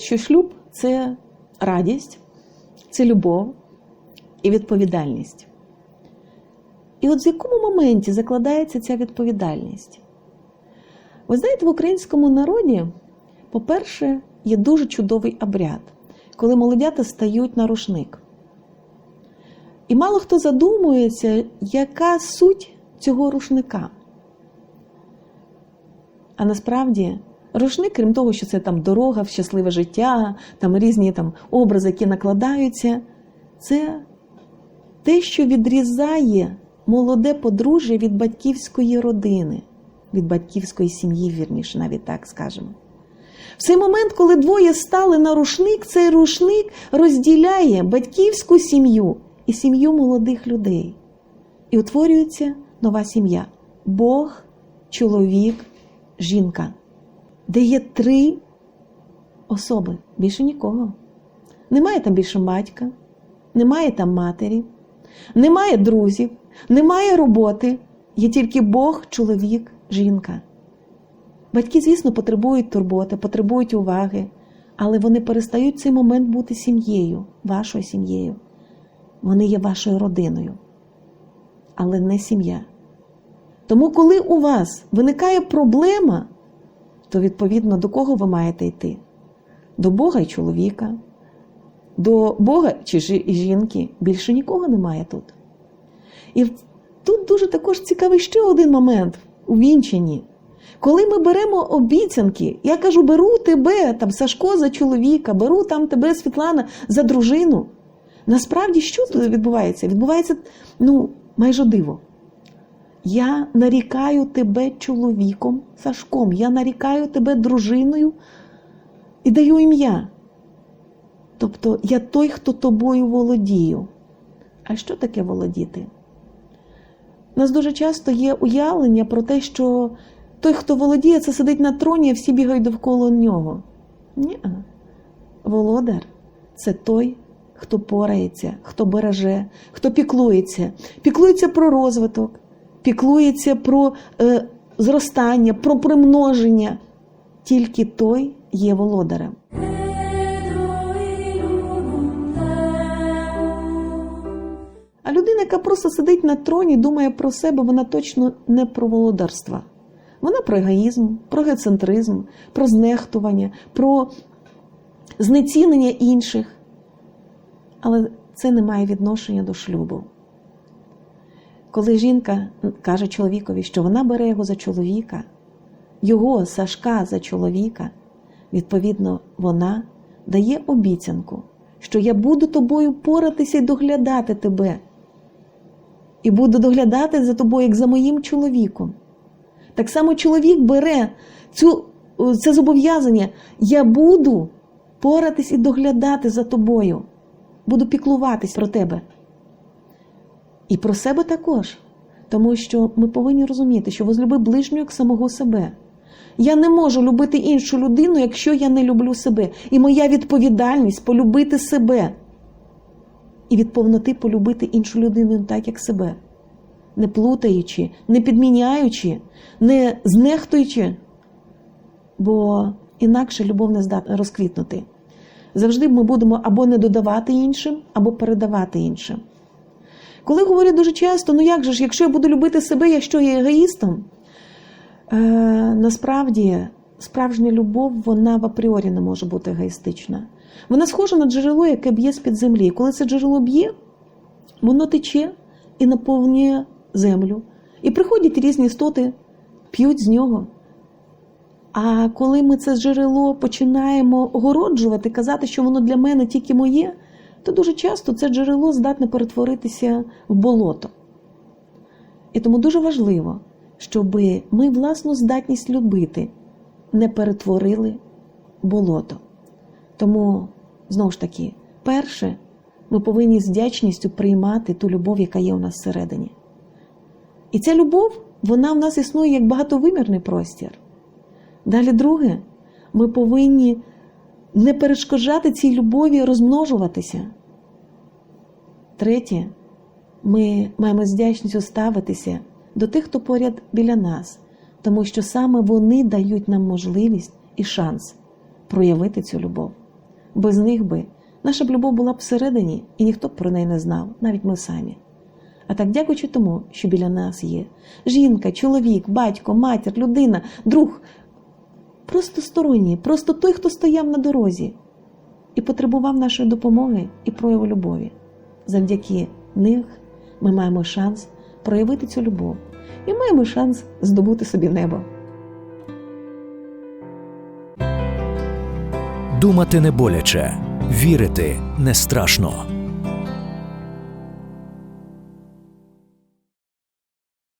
що шлюб це радість, це любов і відповідальність. І от в якому моменті закладається ця відповідальність? Ви знаєте, в українському народі, по-перше, є дуже чудовий обряд, коли молодята стають на рушник. І мало хто задумується, яка суть цього рушника. А насправді рушник, крім того, що це там дорога щасливе життя, там різні там образи, які накладаються, це те, що відрізає молоде подружжя від батьківської родини, від батьківської сім'ї, вірніше, навіть так скажемо. В цей момент, коли двоє стали на рушник, цей рушник розділяє батьківську сім'ю і сім'ю молодих людей. І утворюється нова сім'я: Бог, чоловік, жінка, де є три особи, більше нікого. Немає там більше батька, немає там матері, немає друзів, немає роботи, є тільки Бог, чоловік, жінка. Батьки, звісно, потребують турботи, потребують уваги, але вони перестають цей момент бути сім'єю, вашою сім'єю. Вони є вашою родиною, але не сім'я. Тому, коли у вас виникає проблема, то відповідно до кого ви маєте йти? До Бога і чоловіка, до Бога чи жінки. Більше нікого немає тут. І тут дуже також цікавий ще один момент у вінчанні. Коли ми беремо обіцянки, я кажу, беру тебе, там Сашко за чоловіка, беру там тебе, Світлана, за дружину. Насправді, що тут відбувається? Відбувається ну, майже диво. Я нарікаю тебе чоловіком, Сашком, я нарікаю тебе дружиною і даю ім'я. Тобто я той, хто тобою володію. А що таке володіти? У нас дуже часто є уявлення про те, що той, хто володіє, це сидить на троні, а всі бігають довкола нього. Ні. Володар це той, хто порається, хто береже, хто піклується, піклується про розвиток, піклується про е, зростання, про примноження. Тільки той є володарем. А людина, яка просто сидить на троні, думає про себе, вона точно не про володарство. Вона про егоїзм, про егоцентризм, про знехтування, про знецінення інших. Але це не має відношення до шлюбу. Коли жінка каже чоловікові, що вона бере його за чоловіка, його Сашка за чоловіка, відповідно, вона дає обіцянку, що я буду тобою поратися і доглядати тебе. І буду доглядати за тобою, як за моїм чоловіком. Так само чоловік бере цю, це зобов'язання. Я буду поратись і доглядати за тобою, буду піклуватись про тебе. І про себе також. Тому що ми повинні розуміти, що возлюби ближнього як самого себе. Я не можу любити іншу людину, якщо я не люблю себе. І моя відповідальність полюбити себе. І від повноти полюбити іншу людину так, як себе не плутаючи, не підміняючи, не знехтуючи, бо інакше любов не здатна розквітнути. Завжди ми будемо або не додавати іншим, або передавати іншим. Коли говорять дуже часто, ну як же ж, якщо я буду любити себе, я що є егоїстом, е, насправді справжня любов, вона в апріорі не може бути егоїстична. Вона схожа на джерело, яке б'є з-під землі. Коли це джерело б'є, воно тече і наповнює землю. І приходять різні істоти, п'ють з нього. А коли ми це джерело починаємо огороджувати, казати, що воно для мене тільки моє, то дуже часто це джерело здатне перетворитися в болото. І тому дуже важливо, щоб ми власну здатність любити не перетворили болото. Тому, знову ж таки, перше, ми повинні з вдячністю приймати ту любов, яка є у нас всередині. І ця любов, вона в нас існує як багатовимірний простір. Далі, друге, ми повинні не перешкоджати цій любові розмножуватися. Третє, ми маємо з вдячністю ставитися до тих, хто поряд біля нас, тому що саме вони дають нам можливість і шанс проявити цю любов. Без них би наша б любов була б всередині, і ніхто б про неї не знав, навіть ми самі. А так дякуючи тому, що біля нас є жінка, чоловік, батько, матір, людина, друг, просто сторонній, просто той, хто стояв на дорозі і потребував нашої допомоги і прояву любові. Завдяки них ми маємо шанс проявити цю любов і маємо шанс здобути собі небо. Думати не боляче, вірити не страшно.